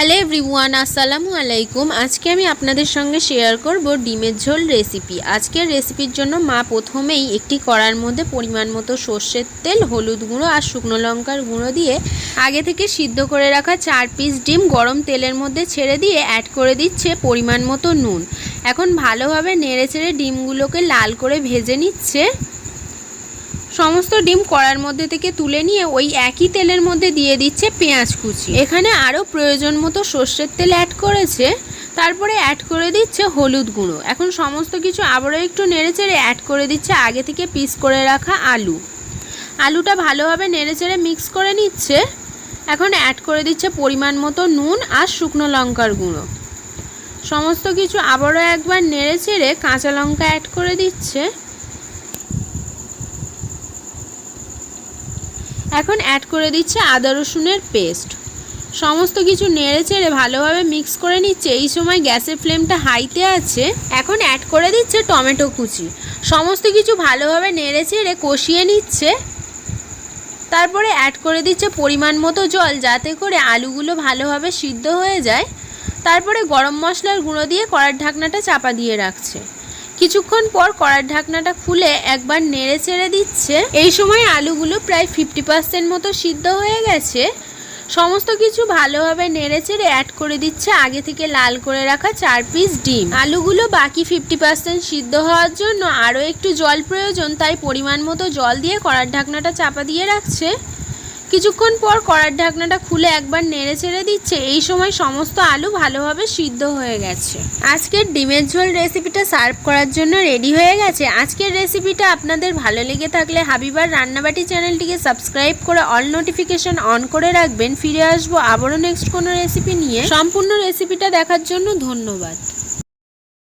Hello everyone, আসসালামু আলাইকুম। আজকে আমি আপনাদের সঙ্গে শেয়ার করব ডিমের ঝোল রেসিপি। আজকের রেসিপির জন্য মা প্রথমেই একটি কড়ার মধ্যে পরিমাণ মতো সর্ষের তেল, হলুদ গুঁড়ো আর শুকনো লঙ্কার গুঁড়ো দিয়ে আগে থেকে সিদ্ধ করে রাখা চার পিস ডিম গরম তেলের মধ্যে ছেড়ে দিয়ে অ্যাড করে দিচ্ছে পরিমাণ মতো নুন। এখন ভালোভাবে নেড়ে চেড়ে ডিমগুলোকে লাল করে ভেজে নিচ্ছে। সমস্ত ডিম কড়ার মধ্যে থেকে তুলে নিয়ে ওই একই তেলের মধ্যে দিয়ে দিচ্ছে পেঁয়াজ কুচি। এখানে আরও প্রয়োজন মতো সর্ষের তেল অ্যাড করেছে, তারপরে অ্যাড করে দিচ্ছে হলুদ গুঁড়ো। এখন সমস্ত কিছু আবারও একটু নেড়েচেড়ে অ্যাড করে দিচ্ছে আগে থেকে পিস করে রাখা আলু। আলুটা ভালোভাবে নেড়েচেড়ে মিক্স করে নিচ্ছে। এখন অ্যাড করে দিচ্ছে পরিমাণ মতো নুন আর শুকনো লঙ্কার গুঁড়ো। সমস্ত কিছু আবারও একবার নেড়েচেড়ে কাঁচা লঙ্কা অ্যাড করে দিচ্ছে। এখন অ্যাড করে দিচ্ছে আদা রসুনের পেস্ট সমস্ত কিছু নেড়ে চেড়ে ভালোভাবে মিক্স করে নিচ্ছে। এই সময় গ্যাসের ফ্লেমটা হাইতে আছে। এখন অ্যাড করে দিচ্ছে টমেটো কুচি। সমস্ত কিছু ভালোভাবে নেড়ে চেড়ে কষিয়ে নিচ্ছে। তারপরে অ্যাড করে দিচ্ছে পরিমাণ মতো জল যাতে করে আলুগুলো ভালোভাবে সিদ্ধ হয়ে যায়। তারপরে গরম মশলার গুঁড়ো দিয়ে কড়ার ঢাকনাটা চাপা দিয়ে রাখছে। কিছুক্ষণ পর কড়ার ঢাকনাটা খুলে একবার নেড়ে চেড়ে দিচ্ছে। এই সময় আলুগুলো প্রায় ফিফটি পার্সেন্ট মতো সিদ্ধ হয়ে গেছে। সমস্ত কিছু ভালোভাবে নেড়ে চেড়ে অ্যাড করে দিচ্ছে আগে থেকে লাল করে রাখা চার পিস ডিম। আলুগুলো বাকি ফিফটি পার্সেন্ট সিদ্ধ হওয়ার জন্য আরও একটু জল প্রয়োজন, তাই পরিমাণ মতো জল দিয়ে কড়ার ঢাকনাটা চাপা দিয়ে রাখছে। কিছুক্ষণ পর কড়ার ঢাকনাটা খুলে একবার নেড়ে ছেড়ে দিচ্ছে। এই সময় সমস্ত আলু ভালোভাবে সিদ্ধ হয়ে গেছে। আজকের ডিমের ঝোল রেসিপিটা সার্ভ করার জন্য রেডি হয়ে গেছে। আজকের রেসিপিটা আপনাদের ভালো লেগে থাকলে হাবিবার রান্নাবাটি চ্যানেলটিকে সাবস্ক্রাইব করে অল নোটিফিকেশন অন করে রাখবেন। ফিরে আসব আবারও নেক্সট কোনো রেসিপি নিয়ে। সম্পূর্ণ রেসিপিটা দেখার জন্য ধন্যবাদ।